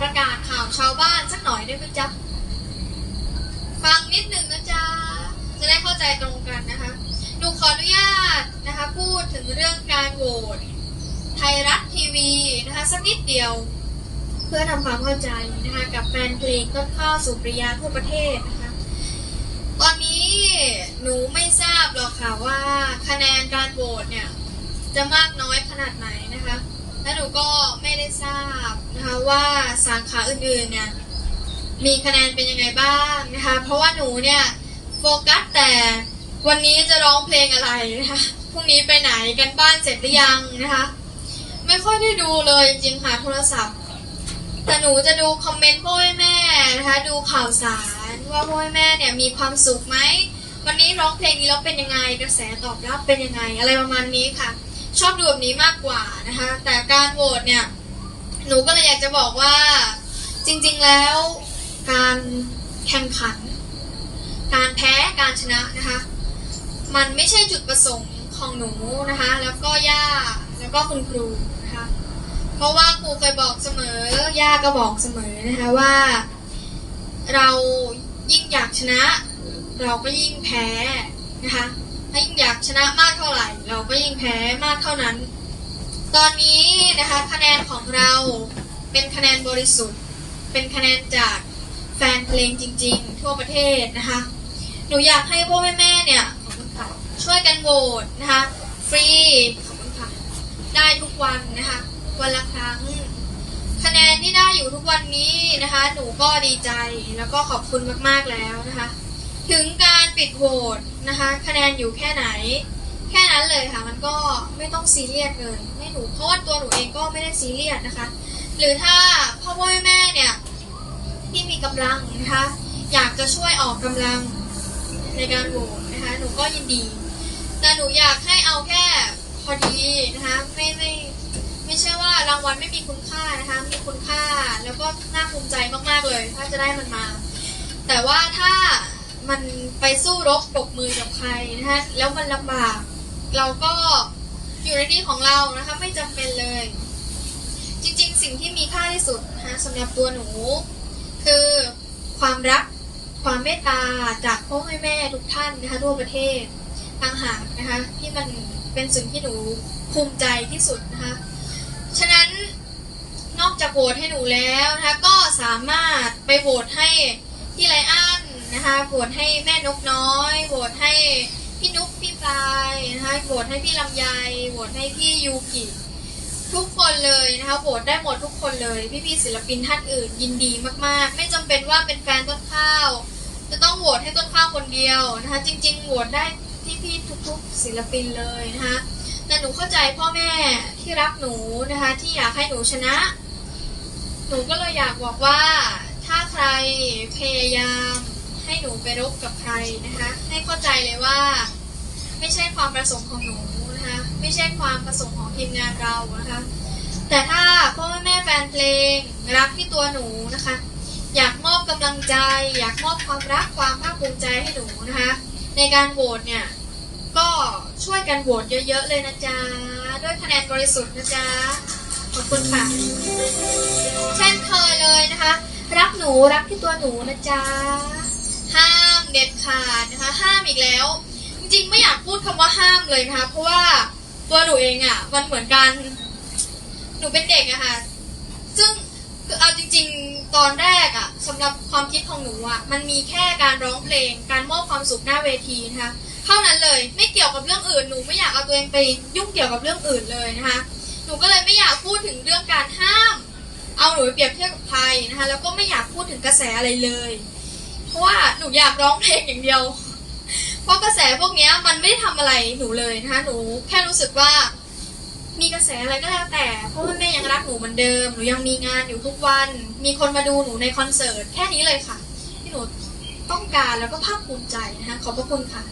ประกาศข่าวชาวบ้านสักหน่อยได้ไหมจ๊ะ ฟังนิดหนึ่งนะจ๊ะ จะได้เข้าใจตรงกันนะคะ หนูขออนุญาตนะคะ พูดถึงเรื่องการโหวตไทยรัฐทีวีนะคะสักนิดเดียว เพื่อทำความเข้าใจนะคะกับแฟนเพลงต้นข้าวสุปริยาทั่วประเทศนะคะ ตอนนี้หนูไม่ทราบหรอกค่ะว่าคะแนนการโหวตเนี่ยจะมากน้อยขนาดไหนนะคะ และหนูก็ไม่ได้ทราบนะคะว่าสาขาอื่นๆเนี่ยมีคะแนนเป็นยังไงบ้างนะคะ เพราะว่าหนูเนี่ยโฟกัสแต่วันนี้จะร้องเพลงอะไรนะคะพรุ่งนี้ไปไหนกันบ้านเสร็จหรือยังนะคะ ไม่ค่อยได้ดูเลยจริงค่ะโทรศัพท์ แต่หนูจะดูคอมเมนต์พ่อแม่นะคะ ดูข่าวสารว่าพ่อแม่เนี่ยมีความสุขไหมวันนี้ร้องเพลงนี้แล้วเป็นยังไงกระแสตอบรับเป็นยังไง อะไรประมาณนี้ค่ะ ชอบดูแบบนี้มากกว่านะคะ แต่การโหวตเนี่ย หนูก็เลยอยากจะบอกว่า จริงๆแล้ว การแข่งขัน การแพ้การชนะนะคะ มันไม่ใช่จุดประสงค์ของหนูนะคะ แล้วก็ย่าแล้วก็คุณครูนะคะเพราะว่าครูเคยบอกเสมอย่าก็บอกเสมอนะคะว่า เรายิ่งอยากชนะ เราก็ยิ่งแพ้นะคะ ถ้ายิ่งอยากชนะมากเท่าไหร่ เราก็ยิ่งแพ้มากเท่านั้น ตอนนี้นะคะคะแนนของเราเป็นคะแนนบริสุทธิ์ เป็นคะแนนจากแฟนเพลงจริง ๆ ทั่วประเทศนะคะ หนูอยากให้พ่อแม่ๆเนี่ยขอบคุณค่ะช่วยกันโหวตนะคะฟรีขอบคุณค่ะได้ทุกวันนะคะวันละครั้งคะแนนที่ได้อยู่ทุกวันนี้นะคะ หนูก็ดีใจแล้วก็ขอบคุณมากๆแล้วนะคะ ถึงการปิดโหวตนะคะคะแนนอยู่แค่ไหน แค่นั้นเลยค่ะ มันก็ไม่ต้องซีเรียสเลยไม่หนูเพราะว่าตัวหนูเองก็ไม่ได้ซีเรียสนะคะ หรือถ้าพ่อพ่อแม่เนี่ยที่มีกำลังนะคะอยากจะช่วยออกกำลังในการโหวตนะคะหนูก็ยินดี แต่หนูอยากให้เอาแค่พอดีนะคะไม่ไม่ไม่ใช่ว่ารางวัลไม่มีคุณค่านะคะมีคุณค่าแล้วก็น่าภูมิใจมากๆเลย ถ้าจะได้มันมา แต่ว่าถ้า มันไปสู้รบปรบมือกับใครนะคะ แล้วมันลำบาก เราก็อยู่ในที่ของเรานะคะ ไม่จำเป็นเลย จริงๆ สิ่งที่มีค่าที่สุดนะคะสำหรับตัวหนู คือความรัก ความเมตตาจากพ่อแม่แม่ทุกท่านนะคะทั่วประเทศต่างหากนะคะ ที่มันเป็นสิ่งที่หนูภูมิใจที่สุดนะคะ ฉะนั้นนอกจากโหวตให้หนูแล้วนะคะก็สามารถไปโหวตให้พี่ไลอ้อ นะคะโหวตให้แม่นกน้อยโหวตให้พี่นุ๊กพี่ปลายนะคะโหวตให้พี่ลำไยโหวตให้พี่ยูกิทุกคนเลยนะคะโหวตได้หมดทุกคนเลยพี่ๆศิลปินท่านอื่นยินดีมากๆ ไม่จำเป็นว่าเป็นแฟนต้นข้าว จะต้องโหวตให้ต้นข้าวคนเดียวนะคะจริงๆโหวตได้พี่ๆทุกๆศิลปินเลยนะคะแต่หนูเข้าใจพ่อแม่ที่รักหนูนะคะที่อยากให้หนูชนะ หนูก็เลยอยากบอกว่าถ้าใครพยายาม ห้หนูไปรบกับใครนะคะ ให้เข้าใจเลยว่า ไม่ใช่ความประสงค์ของหนูนะคะ ไม่ใช่ความประสงค์ของทีมงานเรานะคะ แต่ถ้าพ่อแม่แฟนเพลงรักที่ตัวหนูนะคะ อยากมอบกำลังใจ อยากมอบความรักความภาคภูมิใจให้หนูนะคะ ในการโหวตเนี่ยก็ช่วยกันโหวตเยอะๆเลยนะจ๊ะด้วยคะแนนบริสุทธิ์นะจ๊ะขอบคุณค่ะเช่นเคยเลยนะคะ รักหนูรักที่ตัวหนูนะจ๊ะ เด็ดขาดนะคะ ห้ามอีกแล้ว จริงๆไม่อยากพูดคำว่าห้ามเลยนะคะ เพราะว่าตัวหนูเองอะ่ะ มันเหมือนกัน หนูเป็นเด็กอะค่ะ ซึ่งคือเอาจริง ๆ ตอนแรกอะสำหรับความคิดของหนูอะมันมีแค่การร้องเพลง การมอบความสุขหน้าเวทีนะคะ เท่านั้นเลย ไม่เกี่ยวกับเรื่องอื่น หนูไม่อยากเอาตัวเองไปยุ่งเกี่ยวกับเรื่องอื่นเลยนะคะ หนูก็เลยไม่อยากพูดถึงเรื่องการห้าม เอาหนูไปเปรียบเทียบกับใครนะคะ แล้วก็ไม่อยากพูดถึงกระแสอะไรเลย เพราะว่าหนูอยากร้องเพลงอย่างเดียว เพราะกระแสพวกนี้มันไม่ได้ทำอะไรหนูเลยนะคะหนูแค่รู้สึกว่า มีกระแสอะไรก็แล้วแต่เพราะพ่อแม่ยังรักหนูเหมือนเดิมหนูยังมีงานอยู่ทุกวัน มีคนมาดูหนูในคอนเสิร์ตแค่นี้เลยค่ะ ที่หนูต้องการแล้วก็ภาคภูมิใจนะคะขอบพระคุณค่ะ